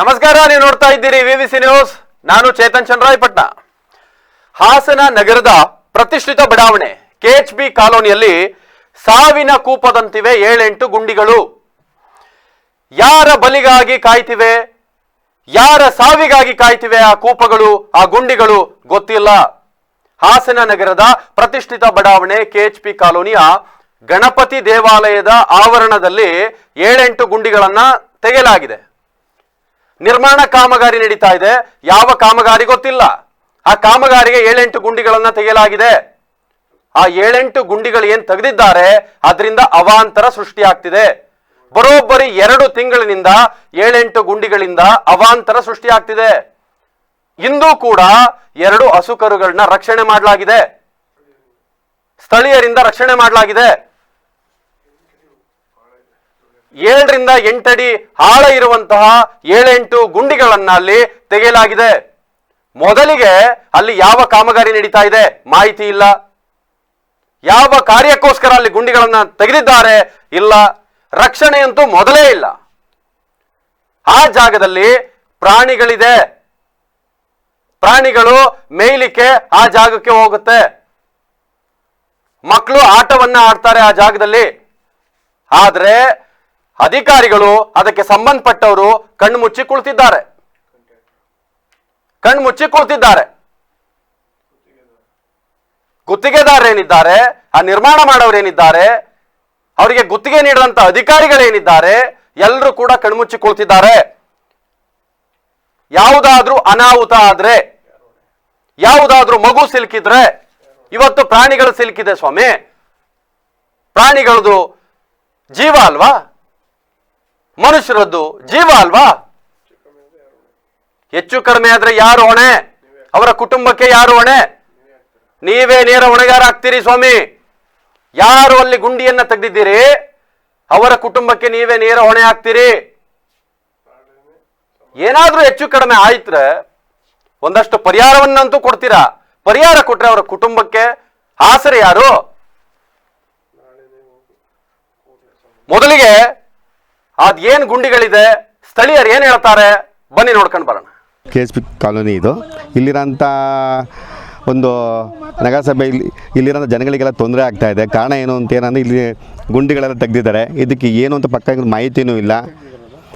ನಮಸ್ಕಾರ, ನೀವು ನೋಡ್ತಾ ಇದ್ದೀರಿ ವಿವಿಸಿ ನ್ಯೂಸ್ ನಾನು ಚೇತನ್ ಚಂದ್ರಾಯಪಟ್ನ ಹಾಸನ ನಗರದ ಪ್ರತಿಷ್ಠಿತ ಬಡಾವಣೆ ಕೆಎಚ್ ಬಿ ಕಾಲೋನಿಯಲ್ಲಿ ಸಾವಿನ ಕೂಪದಂತಿವೆ ಏಳೆಂಟು ಗುಂಡಿಗಳು. ಯಾರ ಬಲಿಗಾಗಿ ಕಾಯ್ತಿವೆ, ಯಾರ ಸಾವಿಗಾಗಿ ಕಾಯ್ತಿವೆ ಆ ಕೂಪಗಳು, ಆ ಗುಂಡಿಗಳು ಗೊತ್ತಿಲ್ಲ. ಹಾಸನ ನಗರದ ಪ್ರತಿಷ್ಠಿತ ಬಡಾವಣೆ ಕೆಎಚ್ ಪಿ ಕಾಲೋನಿಯ ಗಣಪತಿ ದೇವಾಲಯದ ಆವರಣದಲ್ಲಿ ಏಳೆಂಟು ಗುಂಡಿಗಳನ್ನ ತೆಗೆಯಲಾಗಿದೆ. ನಿರ್ಮಾಣ ಕಾಮಗಾರಿ ನಡೀತಾ ಇದೆ. ಯಾವ ಕಾಮಗಾರಿ ಗೊತ್ತಿಲ್ಲ. ಆ ಕಾಮಗಾರಿಗೆ ಏಳೆಂಟು ಗುಂಡಿಗಳನ್ನ ತೆಗೆಯಲಾಗಿದೆ. ಆ ಏಳೆಂಟು ಗುಂಡಿಗಳು ಏನ್ ತೆಗೆದಿದ್ದಾರೆ, ಅದರಿಂದ ಅವಾಂತರ ಸೃಷ್ಟಿಯಾಗ್ತಿದೆ. ಬರೋಬ್ಬರಿ ಎರಡು ತಿಂಗಳಿನಿಂದ ಏಳೆಂಟು ಗುಂಡಿಗಳಿಂದ ಅವಾಂತರ ಸೃಷ್ಟಿಯಾಗ್ತಿದೆ. ಇಂದು ಕೂಡ ಎರಡು ಹಸುಕರುಗಳನ್ನ ರಕ್ಷಣೆ ಮಾಡಲಾಗಿದೆ. ಸ್ಥಳೀಯರಿಂದ ರಕ್ಷಣೆ ಮಾಡಲಾಗಿದೆ. ಏಳರಿಂದ ಎಂಟಡಿ ಆಳ ಇರುವಂತಹ ಏಳೆಂಟು ಗುಂಡಿಗಳನ್ನ ಅಲ್ಲಿ ತೆಗೆಯಲಾಗಿದೆ. ಮೊದಲಿಗೆ ಅಲ್ಲಿ ಯಾವ ಕಾಮಗಾರಿ ನಡೀತಾ ಇದೆ ಮಾಹಿತಿ ಇಲ್ಲ. ಯಾವ ಕಾರ್ಯಕ್ಕೋಸ್ಕರ ಅಲ್ಲಿ ಗುಂಡಿಗಳನ್ನ ತೆಗೆದಿದ್ದಾರೆ ಇಲ್ಲ. ರಕ್ಷಣೆಯಂತೂ ಮೊದಲೇ ಇಲ್ಲ. ಆ ಜಾಗದಲ್ಲಿ ಪ್ರಾಣಿಗಳಿದೆ. ಪ್ರಾಣಿಗಳು ಮೇಯ್ಲಿಕ್ಕೆ ಆ ಜಾಗಕ್ಕೆ ಹೋಗುತ್ತೆ. ಮಕ್ಕಳು ಆಟವನ್ನ ಆಡ್ತಾರೆ ಆ ಜಾಗದಲ್ಲಿ. ಆದ್ರೆ ಅಧಿಕಾರಿಗಳು ಅದಕ್ಕೆ ಸಂಬಂಧಪಟ್ಟವರು ಕಣ್ಣು ಮುಚ್ಚಿ ಕುಳಿತಿದ್ದಾರೆ. ಕಣ್ಣು ಮುಚ್ಚಿ ಕುಳಿತಿದ್ದಾರೆ. ಗುತ್ತಿಗೆದಾರರೇನಿದ್ದಾರೆ ಆ ನಿರ್ಮಾಣ ಮಾಡೋರೇನಿದ್ದಾರೆ ಅವರಿಗೆ ಗುತ್ತಿಗೆ ನೀಡಿದಂತ ಅಧಿಕಾರಿಗಳೇನಿದ್ದಾರೆ ಎಲ್ಲರೂ ಕೂಡ ಕಣ್ಮುಚ್ಚಿ ಕುಳಿತಿದ್ದಾರೆ. ಯಾವುದಾದ್ರೂ ಅನಾಹುತ ಆದ್ರೆ, ಯಾವುದಾದ್ರೂ ಮಗು ಸಿಲುಕಿದ್ರೆ, ಇವತ್ತು ಪ್ರಾಣಿಗಳು ಸಿಲುಕಿದೆ ಸ್ವಾಮಿ. ಪ್ರಾಣಿಗಳದು ಜೀವ ಅಲ್ವಾ? ಮನುಷ್ಯರದ್ದು ಜೀವ ಅಲ್ವಾ? ಹೆಚ್ಚು ಕಡಿಮೆ ಆದ್ರೆ ಯಾರು ಹೊಣೆ? ಅವರ ಕುಟುಂಬಕ್ಕೆ ಯಾರು ಹೊಣೆ? ನೀವೇ ನೇರ ಹೊಣೆಗಾರ ಆಗ್ತೀರಿ ಸ್ವಾಮಿ. ಯಾರು ಅಲ್ಲಿ ಗುಂಡಿಯನ್ನ ತೆಗೆದಿದ್ದೀರಿ? ಅವರ ಕುಟುಂಬಕ್ಕೆ ನೀವೇ ನೇರ ಹೊಣೆ ಆಗ್ತೀರಿ? ಏನಾದ್ರೂ ಹೆಚ್ಚು ಕಡಿಮೆ ಆಯ್ತ್ರೆ ಒಂದಷ್ಟು ಪರಿಹಾರವನ್ನಂತೂ ಕೊಡ್ತೀರಾ? ಪರಿಹಾರ ಕೊಟ್ರೆ ಅವರ ಕುಟುಂಬಕ್ಕೆ ಆಸರೆ ಯಾರು? ಮೊದಲಿಗೆ ಅದೇನ್ ಗುಂಡಿಗಳಿದೆ? ಸ್ಥಳೀಯರು ಏನ್ ಹೇಳ್ತಾರೆ? ಬನ್ನಿ ನೋಡ್ಕೊಂಡು ಬರೋಣ. ಕೆ ಎಸ್ ಪಿ ಕಾಲೋನಿ ಇದು. ಇಲ್ಲಿರೋಂಥ ಒಂದು ನಗರಸಭೆ ಇಲ್ಲಿ ಇಲ್ಲಿರೋ ಜನಗಳಿಗೆಲ್ಲ ತೊಂದರೆ ಆಗ್ತಾ ಇದೆ. ಕಾರಣ ಏನು ಅಂತ ಏನಂದರೆ ಇಲ್ಲಿ ಗುಂಡಿಗಳೆಲ್ಲ ತೆಗೆದಿದ್ದಾರೆ. ಇದಕ್ಕೆ ಏನು ಅಂತ ಪಕ್ಕ ಮಾಹಿತಿನೂ ಇಲ್ಲ.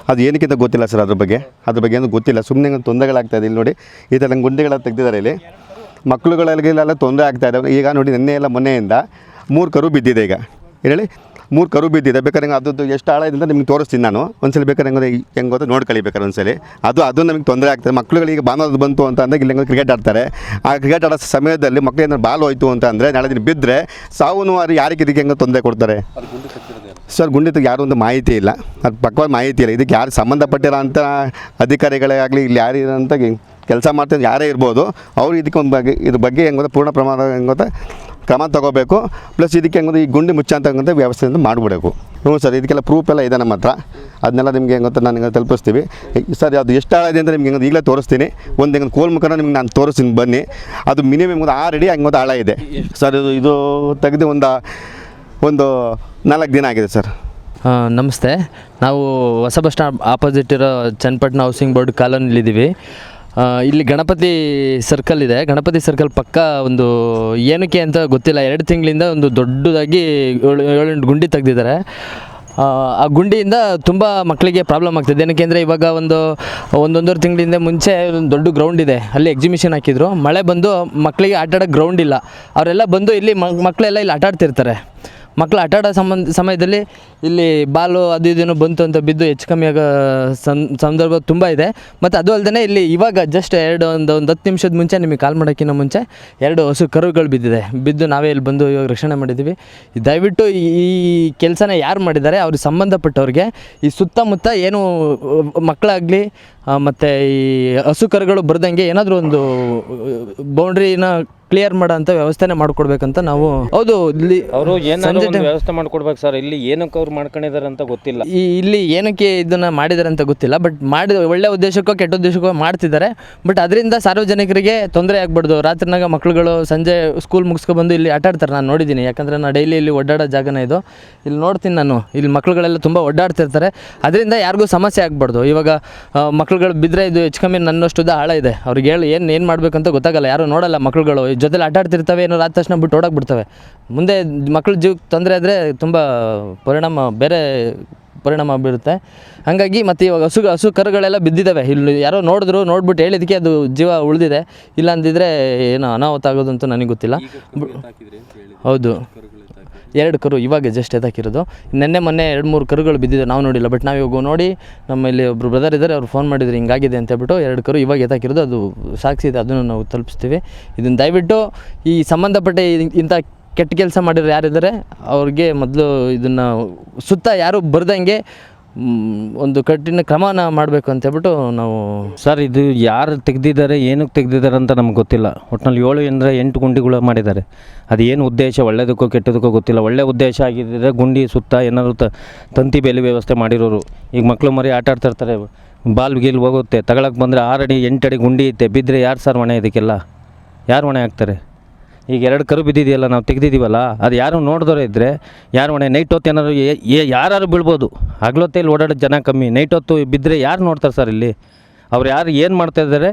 ಅದು ಏನಕ್ಕಿಂತ ಗೊತ್ತಿಲ್ಲ ಸರ್ ಅದ್ರ ಬಗ್ಗೆ? ಅದ್ರ ಬಗ್ಗೆ ಏನು ಗೊತ್ತಿಲ್ಲ. ಸುಮ್ಮನೆ ತೊಂದರೆಗಳಾಗ್ತಾ ಇದೆ ಇಲ್ಲಿ ನೋಡಿ. ಈ ಥರ ಗುಂಡಿಗಳೆಲ್ಲ ತೆಗೆದಿದ್ದಾರೆ ಇಲ್ಲಿ. ಮಕ್ಕಳುಗಳಿಗೆಲ್ಲ ತೊಂದರೆ ಆಗ್ತಾ ಇದೆ. ಈಗ ನೋಡಿ ನಿನ್ನೆ ಎಲ್ಲ ಮೊನ್ನೆಯಿಂದ ಮೂರು ಕರು ಬಿದ್ದಿದೆ ಈಗ. ಹೇಳಿ? ಮೂರು ಕರು ಬಿದ್ದಿದೆ. ಬೇಕಾದ್ರೆ ಹಂಗೆ ಅದ್ರದ್ದು ಎಷ್ಟು ಆಳ ಇದೆ ಅಂತ ನಿಮ್ಗೆ ತೋರಿಸ್ತೀನಿ ನಾನು. ಒಂದ್ಸಲ ಬೇಕಾದ್ರೆ ಹೆಂಗೆ ಹೆಂಗೆ ಗೊತ್ತಾ ನೋಡ್ಕೊಳ್ಳಿ ಬೇಕಾದ್ರೆ ಒಂದ್ಸಲಿ. ಅದು ಅದು ನಮಗೆ ತೊಂದರೆ ಆಗ್ತದೆ. ಮಕ್ಕಳುಗಳಿಗೆ ಬಾನೋದು ಬಂತು ಅಂತ ಅಂದಾಗ ಇಲ್ಲಿ ಕ್ರಿಕೆಟ್ ಆಡ್ತಾರೆ. ಆ ಕ್ರಿಕೆಟ್ ಆಡೋ ಸಮಯದಲ್ಲಿ ಮಕ್ಕಳು ಏನಾದ್ರು ಬಾಲ್ ಹೋಯ್ತು ಅಂತ ಅಂದರೆ ನಾಳೆ ದಿನ ಬಿದ್ದರೆ ಸಾವು ಅವ್ರು ಯಾರಿಗೆ ಇದಕ್ಕೆ ಹೆಂಗೆ ತೊಂದರೆ ಕೊಡ್ತಾರೆ? ಸರ್, ಗುಂಡಿತ ಯಾರು ಒಂದು ಮಾಹಿತಿ ಇಲ್ಲ. ಅದು ಪಕ್ಕವಾದ ಮಾಹಿತಿ ಇಲ್ಲ. ಇದಕ್ಕೆ ಯಾರು ಸಂಬಂಧಪಟ್ಟಿರೋ ಅಂತ ಅಧಿಕಾರಿಗಳೇ ಆಗಲಿ, ಇಲ್ಲಿ ಯಾರು ಅಂತ ಕೆಲಸ ಮಾಡ್ತಾರೆ ಯಾರೇ ಇರ್ಬೋದು, ಅವ್ರು ಇದಕ್ಕೆ ಒಂದು ಬಗ್ಗೆ ಇದ್ರ ಬಗ್ಗೆ ಹೆಂಗೆ ಗೊತ್ತಾ ಪೂರ್ಣ ಪ್ರಮಾಣ ಹೆಂಗೆ ಗೊತ್ತಾ ಕ್ರಮ ತಗೋಬೇಕು. ಪ್ಲಸ್ ಇದಕ್ಕೆ ಹೆಂಗೆ ಈ ಗುಂಡಿ ಮುಚ್ಚಂತಕ್ಕಂಥ ವ್ಯವಸ್ಥೆಯಿಂದ ಮಾಡಿಬಿಡಬೇಕು. ಹ್ಞೂ ಸರ್, ಇದಕ್ಕೆಲ್ಲ ಪ್ರೂಫ್ ಎಲ್ಲ ಇದೆ ನಮ್ಮ ಹತ್ರ. ಅದನ್ನೆಲ್ಲ ನಿಮಗೆ ಹೆಂಗೆ ನಾನು ನಿಮಗೆ ತಲುಪಿಸ್ತೀವಿ. ಸರ್ ಅದು ಎಷ್ಟು ಆಳಿದೆ ಅಂತ ನಿಮ್ಗೆ ಹೆಂಗೆ ಈಗಲೇ ತೋರಿಸ್ತೀನಿ. ಒಂದು ಹೆಂಗೆ ಕೋಲ್ ಮುಖನ ನಿಮ್ಗೆ ನಾನು ತೋರಿಸ್ತೀನಿ ಬನ್ನಿ. ಅದು ಮಿನಿಮಮ್ ಒಂದು ಆರು ಅಡಿ ಹಂಗೆ ಆಳ ಇದೆ. ಸರ್, ಇದು ಇದು ತೆಗೆದು ಒಂದು ಒಂದು ನಾಲ್ಕು ದಿನ ಆಗಿದೆ ಸರ್. ನಮಸ್ತೆ. ನಾವು ಹೊಸ ಬಸ್ ಸ್ಟಾಂಡ್ ಆಪೋಸಿಟ್ ಇರೋ ಚನ್ನಪಟ್ಟಣ ಹೌಸಿಂಗ್ ಬೋರ್ಡ್ ಕಾಲೋನಿಲಿದ್ದೀವಿ. ಇಲ್ಲಿ ಗಣಪತಿ ಸರ್ಕಲ್ ಇದೆ. ಗಣಪತಿ ಸರ್ಕಲ್ ಪಕ್ಕ ಒಂದು ಏನಕ್ಕೆ ಅಂತ ಗೊತ್ತಿಲ್ಲ. ಎರಡು ತಿಂಗಳಿಂದ ಒಂದು ದೊಡ್ಡದಾಗಿ ಏಳು ಏಳೆಂಟು ಗುಂಡಿ ತೆಗೆದಿದ್ದಾರೆ. ಆ, ಗುಂಡಿಯಿಂದ ತುಂಬ ಮಕ್ಕಳಿಗೆ ಪ್ರಾಬ್ಲಮ್ ಆಗ್ತಿದೆ. ಏನಕ್ಕೆ ಅಂದರೆ ಇವಾಗ ಒಂದು ಒಂದೊಂದೂವರೆ ತಿಂಗಳಿಂದ ಮುಂಚೆ ಒಂದು ದೊಡ್ಡ ಗ್ರೌಂಡ್ ಇದೆ. ಅಲ್ಲಿ ಎಕ್ಸಿಬಿಷನ್ ಹಾಕಿದ್ರು. ಮಳೆ ಬಂದು ಮಕ್ಕಳಿಗೆ ಆಟ ಗ್ರೌಂಡ್ ಇಲ್ಲ. ಅವರೆಲ್ಲ ಬಂದು ಇಲ್ಲಿ ಮಕ್ಕಳೆಲ್ಲ ಇಲ್ಲಿ ಆಟ ಆಡ್ತಿರ್ತಾರೆ. ಮಕ್ಕಳು ಆಟ ಆಡೋ ಸಂಬಂಧ ಸಮಯದಲ್ಲಿ ಇಲ್ಲಿ ಬಾಲು ಅದು ಇದೇನೋ ಬಂತು ಅಂತ ಬಿದ್ದು ಹೆಚ್ಚು ಕಮ್ಮಿ ಆಗೋ ಸಂದರ್ಭ ತುಂಬ ಇದೆ. ಮತ್ತು ಅದು ಅಲ್ಲದೆ ಇಲ್ಲಿ ಇವಾಗ ಜಸ್ಟ್ ಎರಡು ಒಂದು ಒಂದು ಹತ್ತು ನಿಮಿಷದ ಮುಂಚೆ ನಿಮಗೆ ಕಾಲ್ ಮಾಡೋಕ್ಕಿಂತ ಮುಂಚೆ ಎರಡು ಹಸು ಕರುಗಳು ಬಿದ್ದಿದೆ. ಬಿದ್ದು ನಾವೇ ಇಲ್ಲಿ ಬಂದು ಇವಾಗ ರಕ್ಷಣೆ ಮಾಡಿದ್ದೀವಿ. ದಯವಿಟ್ಟು ಈ ಕೆಲಸನ ಯಾರು ಮಾಡಿದ್ದಾರೆ, ಅವ್ರಿಗೆ ಸಂಬಂಧಪಟ್ಟವ್ರಿಗೆ ಈ ಸುತ್ತಮುತ್ತ ಏನು, ಮಕ್ಕಳಾಗಲಿ ಮತ್ತು ಈ ಹಸು ಕರುಗಳು ಬರ್ದಂಗೆ ಏನಾದರೂ ಒಂದು ಬೌಂಡ್ರಿನ ಕ್ಲಿಯರ್ ಮಾಡೋಂಥ ವ್ಯವಸ್ಥೆನೇ ಮಾಡಿಕೊಡ್ಬೇಕಂತ ನಾವು ಹೌದು ಇಲ್ಲಿ ಅವರು ಏನಾದ್ರು ಒಂದು ವ್ಯವಸ್ಥೆ ಮಾಡ್ಕೊಡ್ಬೇಕು ಸರ್. ಇಲ್ಲಿ ಏನಕ್ಕೆ ಅವ್ರು ಮಾಡ್ಕೊಂಡಿದ್ದಾರೆ ಅಂತ ಗೊತ್ತಿಲ್ಲ. ಈ ಇಲ್ಲಿ ಏನಕ್ಕೆ ಇದನ್ನು ಮಾಡಿದ್ದಾರೆ ಅಂತ ಗೊತ್ತಿಲ್ಲ. ಬಟ್ ಮಾಡಿದ ಒಳ್ಳೆ ಉದ್ದೇಶಕ್ಕೋ ಕೆಟ್ಟ ಉದ್ದೇಶಕ್ಕೋ ಮಾಡ್ತಿದ್ದಾರೆ. ಬಟ್ ಅದರಿಂದ ಸಾರ್ವಜನಿಕರಿಗೆ ತೊಂದರೆ ಆಗ್ಬಾರ್ದು. ರಾತ್ರಿನಾಗ ಮಕ್ಳುಗಳು ಸಂಜೆ ಸ್ಕೂಲ್ ಮುಗಿಸ್ಕೊಬಂದು ಇಲ್ಲಿ ಆಟಾಡ್ತಾರೆ ನಾನು ನೋಡಿದ್ದೀನಿ ಯಾಕಂದರೆ ನಾನು ಡೈಲಿ ಇಲ್ಲಿ ಓಡಾಡೋ ಜಾಗನೇ ಇದು. ಇಲ್ಲಿ ನೋಡ್ತೀನಿ ನಾನು. ಇಲ್ಲಿ ಮಕ್ಳುಗಳೆಲ್ಲ ತುಂಬ ಓಡಾಡ್ತಿರ್ತಾರೆ ಅದರಿಂದ ಯಾರಿಗೂ ಸಮಸ್ಯೆ ಆಗ್ಬಾರ್ದು. ಇವಾಗ ಮಕ್ಕಳು ಮಕ್ಳುಗಳು ಬಿದ್ದರೆ ಇದು ಹೆಚ್ಚು ಕಮ್ಮಿ ನನ್ನಷ್ಟುದ ಆಳ ಇದೆ. ಅವ್ರಿಗೆ ಹೇಳಿ ಏನು ಏನು ಮಾಡಬೇಕಂತ ಗೊತ್ತಾಗಲ್ಲ. ಯಾರು ನೋಡಲ್ಲ ಮಕ್ಳುಗಳು. ಜೊತೆಲಿ ಆಟ ಆಡ್ತಿರ್ತವೆ ಏನೋ ಆದ ತಕ್ಷಣ ಬಿಟ್ಟು ಓಡೋಕೆ ಬಿಡ್ತವೆ. ಮುಂದೆ ಮಕ್ಳ ಜೀವಕ್ಕೆ ತೊಂದರೆ ಆದರೆ ತುಂಬ ಪರಿಣಾಮ ಬೇರೆ ಪರಿಣಾಮ ಬೀರುತ್ತೆ. ಹಾಗಾಗಿ ಮತ್ತು ಇವಾಗ ಹಸು ಹಸು ಕರುಗಳೆಲ್ಲ ಬಿದ್ದಿದ್ದಾವೆ ಇಲ್ಲಿ ಯಾರೋ ನೋಡಿದ್ರು ನೋಡ್ಬಿಟ್ಟು ಹೇಳಿದಕ್ಕೆ ಅದು ಜೀವ ಉಳಿದಿದೆ. ಇಲ್ಲ ಅಂದಿದ್ರೆ ಏನೋ ಅನಾಹುತ ಆಗೋದಂತೂ ನನಗೆ ಗೊತ್ತಿಲ್ಲ. ಹೌದು. ಎರಡು ಕರು ಇವಾಗ ಜಸ್ಟ್ ಎದಾಕಿರೋದು ನೆನ್ನೆ, ಮೊನ್ನೆ ಎರಡು, ಮೂರು ಕರುಗಳು ಬಿದ್ದಿದೆ ನಾವು ನೋಡಿಲ್ಲ ಬಟ್ ನಾವು ಇವಾಗ ನೋಡಿ ನಮ್ಮಲ್ಲಿ ಒಬ್ಬರು ಬ್ರದರ್ ಇದ್ದಾರೆ, ಅವ್ರು ಫೋನ್ ಮಾಡಿದ್ರು, ಹಿಂಗಾಗಿದೆ ಅಂತ ಹೇಳ್ಬಿಟ್ಟು ಎರಡು ಕರು ಇವಾಗ ಎದಾಕಿರೋದು ಅದು ಸಾಕ್ಷಿ ಇದೆ, ಅದನ್ನು ನಾವು ತಲುಪಿಸ್ತೀವಿ. ಇದನ್ನು ದಯವಿಟ್ಟು ಈ ಸಂಬಂಧಪಟ್ಟ ಇಂಥ ಕೆಟ್ಟ ಕೆಲಸ ಮಾಡಿರೋ ಯಾರಿದ್ದಾರೆ, ಅವ್ರಿಗೆ ಮೊದಲು ಇದನ್ನು ಸುತ್ತ ಯಾರು ಬರ್ದಂಗೆ ಒಂದು ಕಠಿಣ ಕ್ರಮನ ಮಾಡಬೇಕು ಅಂತ ಹೇಳ್ಬಿಟ್ಟು ನಾವು ಸರ್, ಇದು ಯಾರು ತೆಗೆದಿದ್ದಾರೆ, ಏನಕ್ಕೆ ತೆಗೆದಿದ್ದಾರೆ ಅಂತ ನಮ್ಗೆ ಗೊತ್ತಿಲ್ಲ. ಒಟ್ಟಿನಲ್ಲಿ ಏಳು ಅಂದರೆ ಎಂಟು ಗುಂಡಿಗಳು ಮಾಡಿದ್ದಾರೆ. ಅದು ಏನು ಉದ್ದೇಶ? ಒಳ್ಳೆಯದಕ್ಕೋ ಕೆಟ್ಟದಕ್ಕೋ ಗೊತ್ತಿಲ್ಲ. ಒಳ್ಳೆ ಉದ್ದೇಶ ಆಗಿದ್ದರೆ ಗುಂಡಿ ಸುತ್ತ ಏನಾದರೂ ತಂತಿ ಬೇಲಿ ವ್ಯವಸ್ಥೆ ಮಾಡಿರೋರು. ಈಗ ಮಕ್ಕಳು ಮರಿ ಆಟ ಆಡ್ತಾ ಇರ್ತಾರೆ. ಬಾಲ್ ಗೀಲ್ ಹೋಗುತ್ತೆ. ತಗೊಳಕ್ಕೆ ಬಂದರೆ ಆರು ಅಡಿ ಎಂಟು ಅಡಿ ಗುಂಡಿ ಐತೆ. ಬಿದ್ದರೆ ಯಾರು ಸರ್ ಹೊಣೆ ಇದಕ್ಕೆಲ್ಲ? ಯಾರು ಹೊಣೆ ಹಾಕ್ತಾರೆ? ಈಗ ಎರಡು ಕರು ಬಿದ್ದಿದೆಯಲ್ಲ, ನಾವು ತೆಗೆದಿದ್ದೀವಲ್ಲ, ಅದು ಯಾರು ನೋಡಿದ್ರೆ ಇದ್ದರೆ ಯಾರು ಹೊಣೆ ನೈಟ್ ಹೊತ್ತು ಏನಾದ್ರು ಯಾರು ಬೀಳ್ಬೋದು. ಹಗ್ಲೊತ್ತೆ ಇಲ್ಲಿ ಓಡಾಡೋ ಜನ ಕಮ್ಮಿ. ನೈಟ್ ಹೊತ್ತು ಬಿದ್ದರೆ ಯಾರು ನೋಡ್ತಾರೆ ಸರ್ ಇಲ್ಲಿ? ಅವ್ರು ಯಾರು ಏನು ಮಾಡ್ತಾ ಇದ್ದಾರೆ,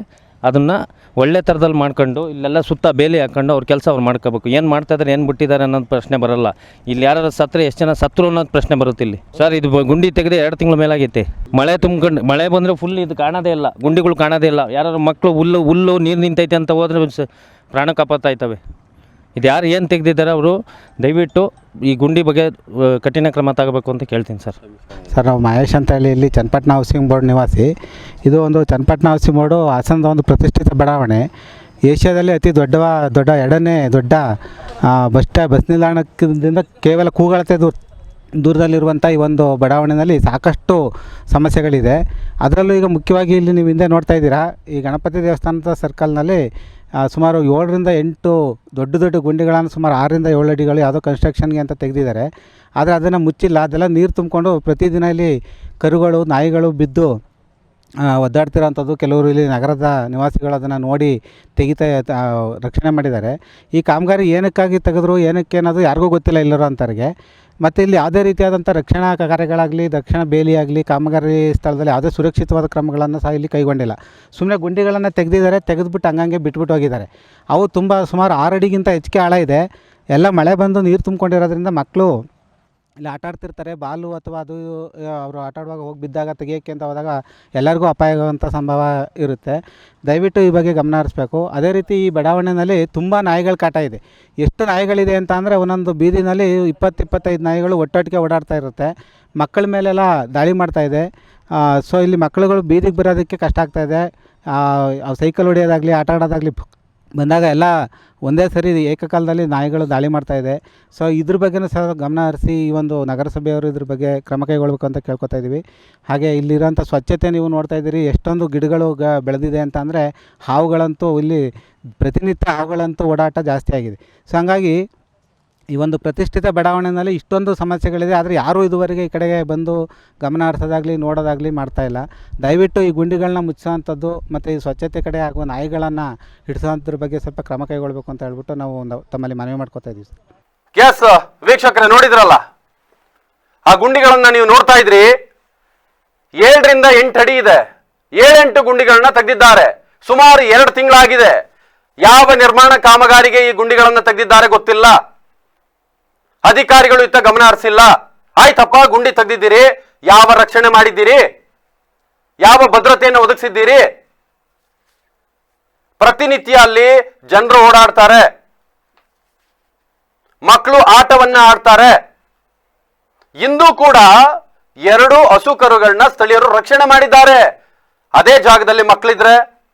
ಅದನ್ನು ಒಳ್ಳೆ ಥರದಲ್ಲಿ ಮಾಡ್ಕೊಂಡು, ಇಲ್ಲೆಲ್ಲ ಸುತ್ತ ಬೇಲಿ ಹಾಕ್ಕೊಂಡು ಅವ್ರ ಕೆಲಸ ಅವ್ರು ಮಾಡ್ಕೋಬೇಕು. ಏನು ಮಾಡ್ತಾ ಇದ್ದಾರೆ, ಏನು ಬಿಟ್ಟಿದ್ದಾರೆ ಅನ್ನೋದು ಪ್ರಶ್ನೆ ಬರಲ್ಲ. ಇಲ್ಲಿ ಯಾರು ಸತ್ತರೆ ಎಷ್ಟು ಜನ ಸತ್ರು ಅನ್ನೋದು ಪ್ರಶ್ನೆ ಬರುತ್ತೆ ಇಲ್ಲಿ. ಸರ್, ಇದು ಗುಂಡಿ ತೆಗೆದು ಎರಡು ತಿಂಗಳ ಮೇಲಾಗೈತೆ. ಮಳೆ ತುಂಬ್ಕೊಂಡು, ಮಳೆ ಬಂದರೆ ಫುಲ್ ಇದು ಕಾಣೋದೇ ಇಲ್ಲ. ಗುಂಡಿಗಳು ಕಾಣೋದೇ ಇಲ್ಲ. ಯಾರು ಮಕ್ಕಳು ಹುಲ್ಲು ಹುಲ್ಲು, ನೀರು ನಿಂತೈತೆ ಅಂತ ಹೋದ್ರೆ ಪ್ರಾಣ ಕಾಪಾತಾಯ್ತವೆ ಇದು ಯಾರು ಏನು ತೆಗೆದಿದ್ದಾರೆ ಅವರು? ದಯವಿಟ್ಟು ಈ ಗುಂಡಿ ಬಗ್ಗೆ ಕಠಿಣ ಕ್ರಮ ತಗೋಬೇಕು ಅಂತ ಕೇಳ್ತೀನಿ ಸರ್. ಸರ್, ನಾವು ಮಹೇಶ್ ಅಂತ ಹೇಳಿ ಇಲ್ಲಿ ಚನ್ನಪಟ್ಟಣ ಹೌಸಿಂಗ್ ಬೋರ್ಡ್ ನಿವಾಸಿ. ಇದು ಒಂದು ಚನ್ನಪಟ್ಟಣ ಹೌಸಿಂಗ್ ಬೋರ್ಡು ಹಾಸನದ ಒಂದು ಪ್ರತಿಷ್ಠಿತ ಬಡಾವಣೆ. ಏಷ್ಯಾದಲ್ಲಿ ಅತಿ ದೊಡ್ಡ ದೊಡ್ಡ ಎರಡನೇ ದೊಡ್ಡ ಬಸ್ ಸ್ಟಾ ಬಸ್ ನಿಲ್ದಾಣದಿಂದ ಕೇವಲ ಕೂಗಳತೆ ದೂರ ದೂರದಲ್ಲಿರುವಂಥ ಈ ಒಂದು ಬಡಾವಣೆಯಲ್ಲಿ ಸಾಕಷ್ಟು ಸಮಸ್ಯೆಗಳಿದೆ. ಅದರಲ್ಲೂ ಈಗ ಮುಖ್ಯವಾಗಿ ಇಲ್ಲಿ ನೀವು ಹಿಂದೆ ನೋಡ್ತಾ ಇದ್ದೀರಾ, ಈ ಗಣಪತಿ ದೇವಸ್ಥಾನದ ಸರ್ಕಲ್ನಲ್ಲಿ ಸುಮಾರು ಏಳರಿಂದ ಎಂಟು ದೊಡ್ಡ ದೊಡ್ಡ ಗುಂಡಿಗಳನ್ನು ಸುಮಾರು ಆರರಿಂದ ಏಳು ಅಡಿಗಳು ಯಾವುದೋ ಕನ್ಸ್ಟ್ರಕ್ಷನ್ಗೆ ಅಂತ ತೆಗೆದಿದ್ದಾರೆ. ಆದರೆ ಅದನ್ನು ಮುಚ್ಚಿಲ್ಲ. ಅದೆಲ್ಲ ನೀರು ತುಂಬಿಕೊಂಡು ಪ್ರತಿದಿನ ಇಲ್ಲಿ ಕರುಗಳು, ನಾಯಿಗಳು ಬಿದ್ದು ಆ, ಒದ್ದಾಡ್ತಿರೋಂಥದ್ದು ಕೆಲವರು ಇಲ್ಲಿ ನಗರದ ನಿವಾಸಿಗಳು ಅದನ್ನು ನೋಡಿ ತೆಗಿತಾ ರಕ್ಷಣೆ ಮಾಡಿದ್ದಾರೆ. ಈ ಕಾಮಗಾರಿ ಏನಕ್ಕಾಗಿ ತೆಗೆದ್ರು ಏನಕ್ಕೆ ಅನ್ನೋದು ಯಾರಿಗೂ ಗೊತ್ತಿಲ್ಲ ಇಲ್ಲರೋ ಅಂಥವ್ರಿಗೆ ಮತ್ತು ಇಲ್ಲಿ ಯಾವುದೇ ರೀತಿಯಾದಂಥ ರಕ್ಷಣಾ ಕಾರ್ಯಗಳಾಗಲಿ ದಕ್ಷಿಣ ಬೇಲಿ ಆಗಲಿ ಕಾಮಗಾರಿ ಸ್ಥಳದಲ್ಲಿ ಯಾವುದೇ ಸುರಕ್ಷಿತವಾದ ಕ್ರಮಗಳನ್ನು ಸಹ ಇಲ್ಲಿ ಕೈಗೊಂಡಿಲ್ಲ. ಸುಮ್ಮನೆ ಗುಂಡಿಗಳನ್ನು ತೆಗೆದಿದ್ದಾರೆ ತೆಗೆದುಬಿಟ್ಟು ಹಂಗಂಗೆ ಬಿಟ್ಬಿಟ್ಟು ಹೋಗಿದ್ದಾರೆ. ಅವು ತುಂಬ ಸುಮಾರು ಆರು ಅಡಿಗಿಂತ ಹೆಚ್ಚಿಗೆ ಆಳ ಇದೆ. ಎಲ್ಲ ಮಳೆ ಬಂದು ನೀರು ತುಂಬಿಕೊಂಡಿರೋದ್ರಿಂದ ಮಕ್ಕಳು ಇಲ್ಲಿ ಆಟ ಆಡ್ತಿರ್ತಾರೆ ಬಾಲು ಅಥವಾ ಅದು ಅವರು ಆಟ ಆಡುವಾಗ ಹೋಗಿ ಬಿದ್ದಾಗ, ತೆಗಿಯೋಕ್ಕೆ ಅಂತ ಹೋದಾಗ ಎಲ್ಲರಿಗೂ ಅಪಾಯ ಆಗುವಂಥ ಸಂಭವ ಇರುತ್ತೆ. ದಯವಿಟ್ಟು ಈ ಬಗ್ಗೆ ಗಮನ ಹರಿಸ್ಬೇಕು. ಅದೇ ರೀತಿ ಈ ಬಡಾವಣೆಯಲ್ಲಿ ತುಂಬ ನಾಯಿಗಳ ಕಾಟ ಇದೆ. ಎಷ್ಟು ನಾಯಿಗಳಿದೆ ಅಂತ ಅಂದರೆ ಒಂದೊಂದು ಬೀದಿನಲ್ಲಿ ಇಪ್ಪತ್ತು, ಇಪ್ಪತ್ತೈದು ನಾಯಿಗಳು ಒಟ್ಟೊಟ್ಟಿಗೆ ಓಡಾಡ್ತಾ ಇರುತ್ತೆ. ಮಕ್ಕಳ ಮೇಲೆಲ್ಲ ದಾಳಿ ಮಾಡ್ತಾ ಇದೆ. ಸೊ ಇಲ್ಲಿ ಮಕ್ಕಳುಗಳು ಬೀದಿಗೆ ಬರೋದಕ್ಕೆ ಕಷ್ಟ ಆಗ್ತಾಯಿದೆ ಸೈಕಲ್ ಹೊಡೆಯೋದಾಗಲಿ, ಆಟ ಆಡೋದಾಗಲಿ ಬಂದಾಗ ಎಲ್ಲ ಒಂದೇ ಸರಿ ಏಕಕಾಲದಲ್ಲಿ ನಾಯಿಗಳು ದಾಳಿ ಮಾಡ್ತಾ ಇದೆ. ಸೊ ಇದ್ರ ಬಗ್ಗೆನೂ ಸಹ ಗಮನ ಹರಿಸಿ ಈ ಒಂದು ನಗರಸಭೆಯವರು ಇದ್ರ ಬಗ್ಗೆ ಕ್ರಮ ಕೈಗೊಳ್ಬೇಕು ಅಂತ ಕೇಳ್ಕೊತಾ ಇದ್ದೀವಿ. ಹಾಗೆ ಇಲ್ಲಿರೋಂಥ ಸ್ವಚ್ಛತೆ ನೀವು ನೋಡ್ತಾ ಇದ್ದೀರಿ. ಎಷ್ಟೊಂದು ಗಿಡಗಳು ಗ ಬೆಳೆದಿದೆ ಅಂತ ಅಂದರೆ ಹಾವುಗಳಂತೂ ಇಲ್ಲಿ ಪ್ರತಿನಿತ್ಯ ಹಾವುಗಳಂತೂ ಓಡಾಟ ಜಾಸ್ತಿ ಆಗಿದೆ. ಸೊ ಹಂಗಾಗಿ ಈ ಒಂದು ಪ್ರತಿಷ್ಠಿತ ಬಡಾವಣೆಯಲ್ಲಿ ಇಷ್ಟೊಂದು ಸಮಸ್ಯೆಗಳಿದೆ, ಆದರೆ ಯಾರೂ ಇದುವರೆಗೆ ಈ ಕಡೆಗೆ ಬಂದು ಗಮನ ಹರಿಸೋದಾಗಲಿ, ನೋಡೋದಾಗಲಿ ಮಾಡ್ತಾಯಿಲ್ಲ ದಯವಿಟ್ಟು ಈ ಗುಂಡಿಗಳನ್ನ ಮುಚ್ಚೋವಂಥದ್ದು ಮತ್ತು ಈ ಸ್ವಚ್ಛತೆ ಕಡೆ ಆಗುವ ನಾಯಿಗಳನ್ನು ಹಿಡಿಸೋಂಥದ್ರ ಬಗ್ಗೆ ಸ್ವಲ್ಪ ಕ್ರಮ ಕೈಗೊಳ್ಳಬೇಕು ಅಂತ ಹೇಳ್ಬಿಟ್ಟು ನಾವು ಒಂದು ತಮ್ಮಲ್ಲಿ ಮನವಿ ಮಾಡ್ಕೋತಾ ಇದ್ದೀವಿ ಎಸ್ ವೀಕ್ಷಕರೇ, ನೋಡಿದ್ರಲ್ಲ? ಆ ಗುಂಡಿಗಳನ್ನು ನೀವು ನೋಡ್ತಾ ಇದ್ರಿ? ಏಳರಿಂದ ಎಂಟು ಅಡಿ ಇದೆ. ಏಳೆಂಟು ಗುಂಡಿಗಳನ್ನ ತೆಗೆದಿದ್ದಾರೆ. ಸುಮಾರು ಎರಡು ತಿಂಗಳಾಗಿದೆ. ಯಾವ ನಿರ್ಮಾಣ ಕಾಮಗಾರಿಗೆ ಈ ಗುಂಡಿಗಳನ್ನು ತೆಗೆದಿದ್ದಾರೆ ಗೊತ್ತಿಲ್ಲ. ಅಧಿಕಾರಿಗಳು ಇತ್ತ ಗಮನ ಹರಿಸಿಲ್ಲ. ಆಯ್ತಪ್ಪ, ಗುಂಡಿ ತೆಗೆದಿದ್ದೀರಿ. ಯಾವ ರಕ್ಷಣೆ ಮಾಡಿದ್ದೀರಿ? ಯಾವ ಭದ್ರತೆಯನ್ನು ಒದಗಿಸಿದ್ದೀರಿ? ಪ್ರತಿನಿತ್ಯ ಅಲ್ಲಿ ಜನರು ಓಡಾಡ್ತಾರೆ. ಮಕ್ಕಳು ಆಟವನ್ನ ಆಡ್ತಾರೆ. ಇಂದು ಕೂಡ ಎರಡು ಹಸು ಕರುಗಳನ್ನ ಸ್ಥಳೀಯರು ರಕ್ಷಣೆ ಮಾಡಿದ್ದಾರೆ. ಅದೇ ಜಾಗದಲ್ಲಿ ಮಕ್ಕಳಿದ್ರೆ,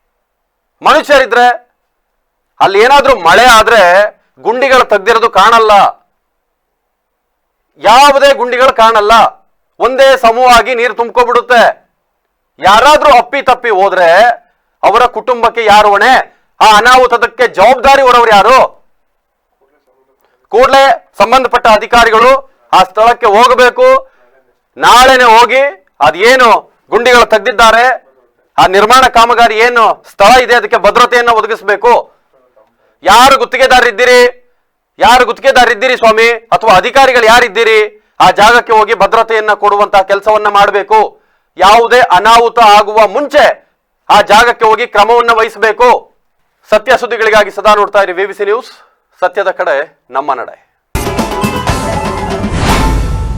ಮನುಷ್ಯರಿದ್ರೆ, ಅಲ್ಲಿ ಏನಾದ್ರೂ ಮಳೆ ಆದ್ರೆ ಗುಂಡಿಗಳು ತೆಗ್ದಿರೋದು ಕಾಣಲ್ಲ. ಯಾವುದೇ ಗುಂಡಿಗಳು ಕಾಣಲ್ಲ. ಒಂದೇ ಸಮೂಹವಾಗಿ ನೀರು ತುಂಬ್ಕೊಬಿಡುತ್ತೆ ಯಾರಾದ್ರೂ ಅಪ್ಪಿ ತಪ್ಪಿ ಹೋದ್ರೆ ಅವರ ಕುಟುಂಬಕ್ಕೆ ಯಾರು ಹೊಣೆ? ಆ ಅನಾಹುತಕ್ಕೆ ಜವಾಬ್ದಾರಿ ಹೊರವ್ರು ಯಾರು? ಕೂಡಲೇ ಸಂಬಂಧಪಟ್ಟ ಅಧಿಕಾರಿಗಳು ಆ ಸ್ಥಳಕ್ಕೆ ಹೋಗಬೇಕು. ನಾಳೆನೆ ಹೋಗಿ ಅದೇನು ಗುಂಡಿಗಳು ತೆಗೆದಿದ್ದಾರೆ? ಆ ನಿರ್ಮಾಣ ಕಾಮಗಾರಿ ಏನು ಸ್ಥಳ ಇದೆ? ಅದಕ್ಕೆ ಭದ್ರತೆಯನ್ನು ಒದಗಿಸಬೇಕು. ಯಾರು ಗುತ್ತಿಗೆದಾರಿದ್ದೀರಿ ಯಾರು ಗುತ್ತಿಗೆದಾರಿದ್ದೀರಿ ಸ್ವಾಮಿ? ಅಥವಾ ಅಧಿಕಾರಿಗಳು ಯಾರಿದ್ದೀರಿ? ಆ ಜಾಗಕ್ಕೆ ಹೋಗಿ ಭದ್ರತೆಯನ್ನ ಕೊಡುವಂತಹ ಕೆಲಸವನ್ನ ಮಾಡಬೇಕು. ಯಾವುದೇ ಅನಾಹುತ ಆಗುವ ಮುಂಚೆ ಆ ಜಾಗಕ್ಕೆ ಹೋಗಿ ಕ್ರಮವನ್ನು ವಹಿಸಬೇಕು. ಸತ್ಯ ಸುದ್ದಿಗಳಿಗಾಗಿ ಸದಾ ನೋಡ್ತಾ ಇರಿ. ವಿ ನ್ಯೂಸ್ ಸತ್ಯದ ಕಡೆ, ನಮ್ಮ ನಡೆ.